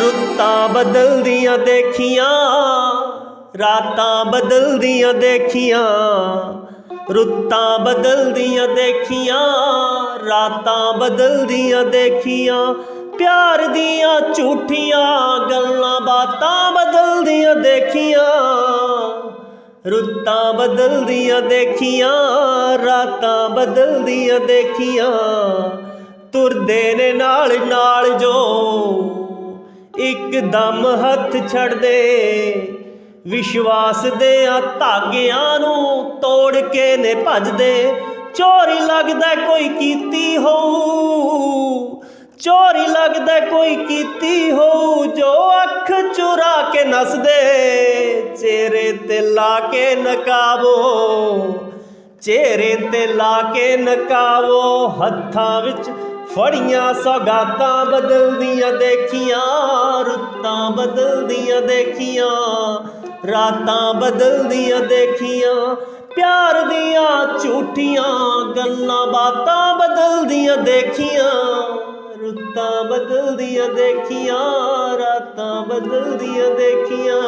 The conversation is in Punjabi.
ਰੁੱਤਾਂ ਬਦਲਦੀਆਂ ਦੇਖੀਆਂ, ਰਾਤਾਂ ਬਦਲਦੀਆਂ ਦੇਖੀਆਂ, ਰੁੱਤਾਂ ਬਦਲਦੀਆਂ ਦੇਖੀਆਂ, ਰਾਤਾਂ ਬਦਲਦੀਆਂ ਦੇਖੀਆਂ, ਪਿਆਰ ਦੀਆਂ ਝੂਠੀਆਂ ਗੱਲਾਂ ਬਾਤਾਂ ਬਦਲਦੀਆਂ ਦੇਖੀਆਂ, ਰੁੱਤਾਂ ਬਦਲਦੀਆਂ ਦੇਖੀਆਂ, ਰਾਤਾਂ ਬਦਲਦੀਆਂ ਦੇਖੀਆਂ, ਤੁਰਦੇ ਨੇ ਨਾਲ ਨਾਲ ਜੋ ਇੱਕਦਮ ਹੱਥ ਛੱਡਦੇ ਵਿਸ਼ਵਾਸ ਦੇ ਆ ਧਾਗਿਆਂ ਨੂੰ ਤੋੜ ਕੇ ਨੇ ਭੱਜਦੇ ਚੋਰੀ ਲੱਗਦਾ ਕੋਈ ਕੀਤੀ ਹੋਊ। ਚੋਰੀ ਲੱਗਦਾ ਕੋਈ ਕੀਤੀ ਹੋਊ। ਜੋ ਅੱਖ ਚੁਰਾ ਕੇ ਨਸਦੇ ਚਿਹਰੇ ਤੇ ਲਾ ਕੇ ਨਕਾਬੋ। ਚਿਹਰੇ ਤੇ ਲਾ ਕੇ ਨਕਾਵੋ ਹੱਥਾਂ ਵਿੱਚ ਫੜੀਆਂ ਸਗਾਤਾਂ ਬਦਲਦੀਆਂ ਦੇਖੀਆਂ, ਰੁੱਤਾਂ ਬਦਲਦੀਆਂ ਦੇਖੀਆਂ, ਰਾਤਾਂ ਬਦਲਦੀਆਂ ਦੇਖੀਆਂ, ਪਿਆਰ ਦੀਆਂ ਝੂਠੀਆਂ ਗੱਲਾਂ ਬਾਤਾਂ ਬਦਲਦੀਆਂ ਦੇਖੀਆਂ, ਰੁੱਤਾਂ ਬਦਲਦੀਆਂ ਦੇਖੀਆਂ, ਰਾਤਾਂ ਬਦਲਦੀਆਂ ਦੇਖੀਆਂ।